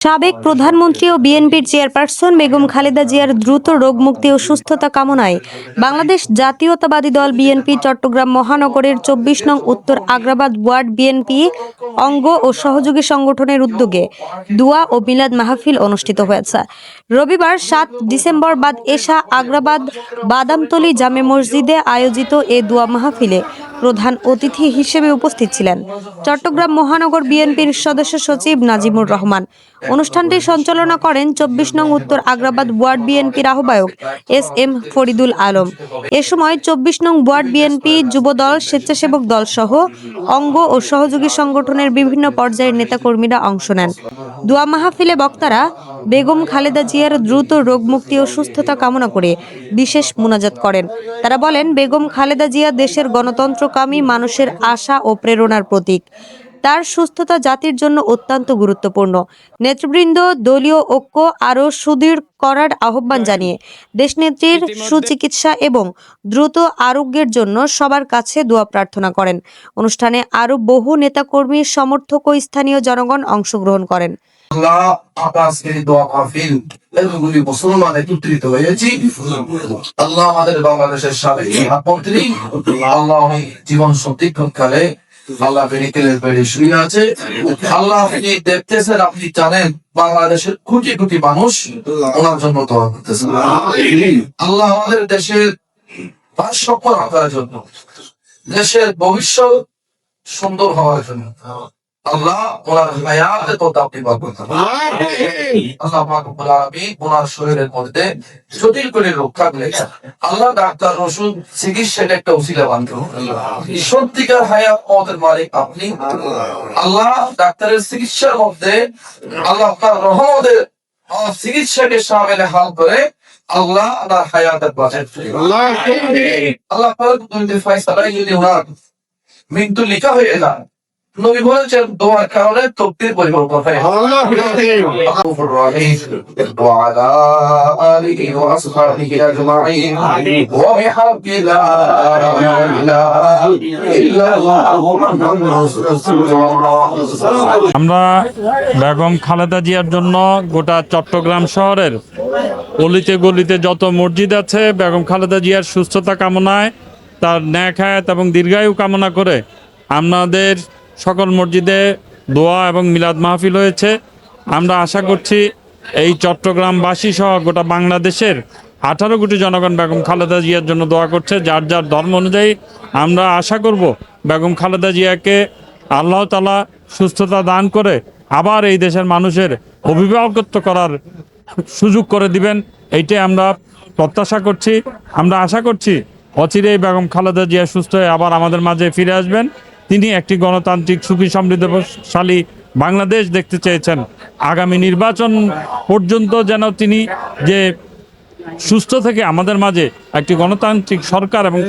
সাবেক প্রধানমন্ত্রী ও বিএনপির চেয়ারপারসন বেগম খালেদা জিয়ার দ্রুত রোগমুক্তি ও সুস্থতা কামনায় বাংলাদেশ জাতীয়তাবাদী দল বিএনপি চট্টগ্রাম মহানগরের চব্বিশ নং উত্তর আগ্রাবাদ ওয়ার্ড বিএনপি অঙ্গ ও সহযোগী সংগঠনের উদ্যোগে দুয়া ও মিলাদ মাহফিল অনুষ্ঠিত হয়েছে। রবিবার সাত ডিসেম্বর বাদ এশা আগ্রাবাদ বাদামতলী জামে মসজিদে আয়োজিত এ দুয়া মাহফিলে প্রধান অতিথি হিসেবে উপস্থিত ছিলেন। চট্টগ্রাম মহানগর বিএনপির সদস্য সচিব নাজিমুর রহমান। অনুষ্ঠানটি সঞ্চালনা করেন চব্বিশ নং উত্তর আগ্রাবাদ ওয়ার্ড বিএনপির আহ্বায়ক এস এম ফরিদুল আলম। এ সময় চব্বিশ নং ওয়ার্ড বিএনপি যুবদল স্বেচ্ছাসেবক দল সহ অঙ্গ ও সহযোগী সংগঠনের বিভিন্ন পর্যায়ের নেতাকর্মীরা অংশ নেন। দোয়া মাহফিলে বক্তারা বেগম খালেদা জিয়ার দ্রুত রোগমুক্তি ও সুস্থতা কামনা করে বিশেষ মোনাজাত করেন। তারা বলেন বেগম খালেদা জিয়া দেশের গণতন্ত্রকামী মানুষের আশা ও প্রেরণার প্রতীক। তার সুস্থতা জাতির জন্য অত্যন্ত গুরুত্বপূর্ণ। নেতৃবৃন্দ দলীয় ঐক্য আরও সুদৃঢ় করার আহ্বান জানিয়ে দেশনেত্রীর সুচিকিৎসা এবং দ্রুত আরোগ্যের জন্য সবার কাছে দোয়া প্রার্থনা করেন। অনুষ্ঠানে আরও বহু নেতাকর্মী সমর্থক ও স্থানীয় জনগণ অংশগ্রহণ করেন। আল্লাহ আকাশের দোয়া মাহফিল এতগুলি মুসলমান একত্রিত হয়েছি আল্লাহ আমাদের বাংলাদেশের সাবেক আল্লাহ জীবন আল্লাহ মেডিকেলের বাইরে শুয়ে আছে। আল্লাহ আপনি দেখতেছেন, আপনি জানেন, বাংলাদেশের কোটি কোটি মানুষ ওনার জন্য দোয়া করতেছেন আল্লাহ আমাদের দেশের ভারসাম্য রাখার জন্য, দেশের ভবিষ্যৎ সুন্দর হওয়ার জন্য। আল্লাহ ওনার হায়াতে তো আপনি বরকত আল্লাহ পাক রব্বুল ওনার শরীরের মধ্যে জটিল করে রোগ থাকলে আল্লাহ ডাক্তার রসুন চিকিৎসার একটা উসিলা বান্ধব সত্যিকার হায়াত মতের মালিক আপনি। আল্লাহ। ডাক্তারের চিকিৎসার মধ্যে আল্লাহ আপনার রহমতের চিকিৎসাকে সামিলে হাল করে আল্লাহ আপনার হায়াতের বাঁচেন। আল্লাহ ফয়সালা যদি ওনার মৃত্যু লেখা হয়ে যায় নবী বলেছেন দোয়ার কারণে তকদির পরিবর্তন হয় الغفور الرحيم وعلى آله وأصحابه أجمعين وبحق لا إله إلا الله محمد رسول الله আমরা বেগম খালেদা জিয়ার জন্য গোটা চট্টগ্রাম শহরের অলিতে গলিতে যত মসজিদ আছে বেগম খালেদা জিয়ার সুস্থতা কামনায় তার ন্যাক হায়াত এবং দীর্ঘায়ু কামনা করে আমাদের সকল মসজিদে দোয়া এবং মিলাদ মাহফিল হয়েছে। আমরা আশা করছি এই চট্টগ্রামবাসী সহ গোটা বাংলাদেশের আঠারো কোটি জনগণ বেগম খালেদা জিয়ার জন্য দোয়া করছে। যার যার ধর্ম অনুযায়ী আমরা আশা করব বেগম খালেদা জিয়াকে আল্লাহ তালা সুস্থতা দান করে আবার এই দেশের মানুষের অভিভাবকত্ব করার সুযোগ করে দিবেন, এইটাই আমরা প্রত্যাশা করছি। আমরা আশা করছি অচিরেই বেগম খালেদা জিয়া সুস্থ হয়ে আবার আমাদের মাঝে ফিরে আসবেন। তিনি একটি গণতান্ত্রিক সুখী সমৃদ্ধশালী বাংলাদেশ দেখতে চেয়েছেন। আগামী নির্বাচন পর্যন্ত যেন তিনি যে সুস্থ থেকে আমাদের মাঝে একটি গণতান্ত্রিক সরকার এবং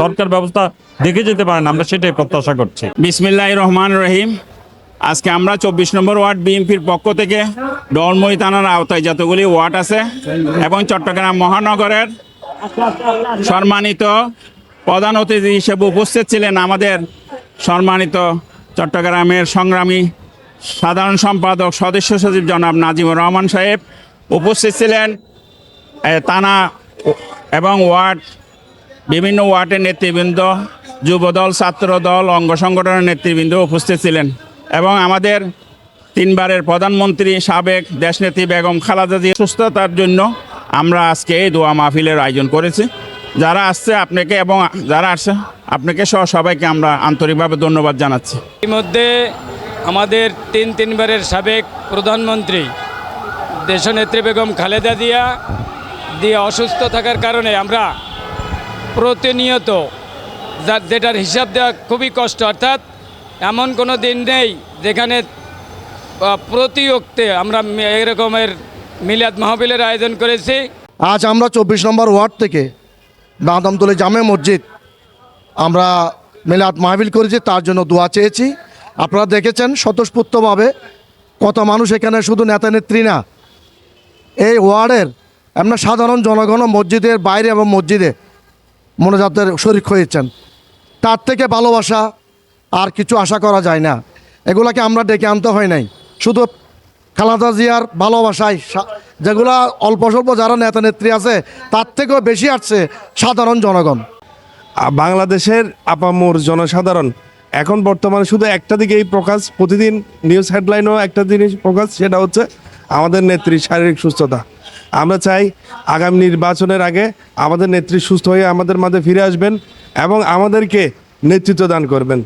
সরকার ব্যবস্থা দেখে যেতে পারেন, আমরা সেটাই প্রত্যাশা করছি। বিসমিল্লাহ রহমান রহিম। আজকে আমরা চব্বিশ নম্বর ওয়ার্ড বিএনপির পক্ষ থেকে ডলমই থানার আওতায় যতগুলি ওয়ার্ড আছে এবং চট্টগ্রাম মহানগরের সম্মানিত প্রধান অতিথি হিসেবে উপস্থিত ছিলেন আমাদের সম্মানিত চট্টগ্রামের সংগ্রামী সাধারণ সম্পাদক সদস্য সচিব জনাব নাজিমুর রহমান সাহেব উপস্থিত ছিলেন তানা এবং ওয়ার্ড, বিভিন্ন ওয়ার্ডের নেতৃবৃন্দ, যুবদল, ছাত্রদল, অঙ্গ সংগঠনের নেতৃবৃন্দ উপস্থিত ছিলেন এবং আমাদের তিনবারের প্রধানমন্ত্রী, সাবেক দেশনেত্রী বেগম খালেদা জিয়ার সুস্থতার জন্য আমরা আজকে এই দোয়া মাহফিলের আয়োজন করেছি। যারা আসছে আপনাকে এবং যারা আসছে আপনাকে সহ সবাইকে আমরা আন্তরিকভাবে ধন্যবাদ জানাচ্ছি। ইতিমধ্যে আমাদের তিন তিনবারের সাবেক প্রধানমন্ত্রী দেশনেত্রী বেগম খালেদা দিয়া দিয়ে অসুস্থ থাকার কারণে আমরা প্রতিনিয়ত যা- যেটার হিসাব দেওয়া খুবই কষ্ট অর্থাৎ এমন কোনো দিন নেই যেখানে আহ, প্রতি অক্তে আমরা এরকমের মিলাদ মাহবিলের আয়োজন করেছি। আজ আমরা চব্বিশ নম্বর ওয়ার্ড থেকে বাদামতলী জামে মসজিদ। আমরা মিলাদ মাহবিল করেছি, তার জন্য দোয়া চেয়েছি। আপনারা দেখেছেন স্বতঃস্ফূর্তভাবে কত মানুষ এখানে শুধু নেতা নেত্রী না। এই ওয়ার্ডের এমন সাধারণ জনগণ মসজিদের বাইরে এবং মসজিদে মনোজাতের শরিক হয়েছেন। তার থেকে ভালোবাসা আর কিছু আশা করা যায় না। এগুলাকে আমরা ডেকে আনতে হয় নাই। শুধু খালাদা জিয়ার ভালোবাসায় যেগুলা অল্প স্বল্প যারা নেতা নেত্রী আছে, তার থেকেও বেশি আসছে সাধারণ জনগণ। বাংলাদেশের আপামোর জনসাধারণ, এখন বর্তমানে শুধু একটা দিকেই প্রকাশ, প্রতিদিন নিউজ হেডলাইনও একটা জিনিস প্রকাশ, সেটা হচ্ছে আমাদের নেত্রীর শারীরিক সুস্থতা। আমরা চাই আগামী নির্বাচনের আগে আমাদের নেত্রী সুস্থ হয়ে আমাদের মাঝে ফিরে আসবেন এবং আমাদেরকে নেতৃত্ব দান করবেন।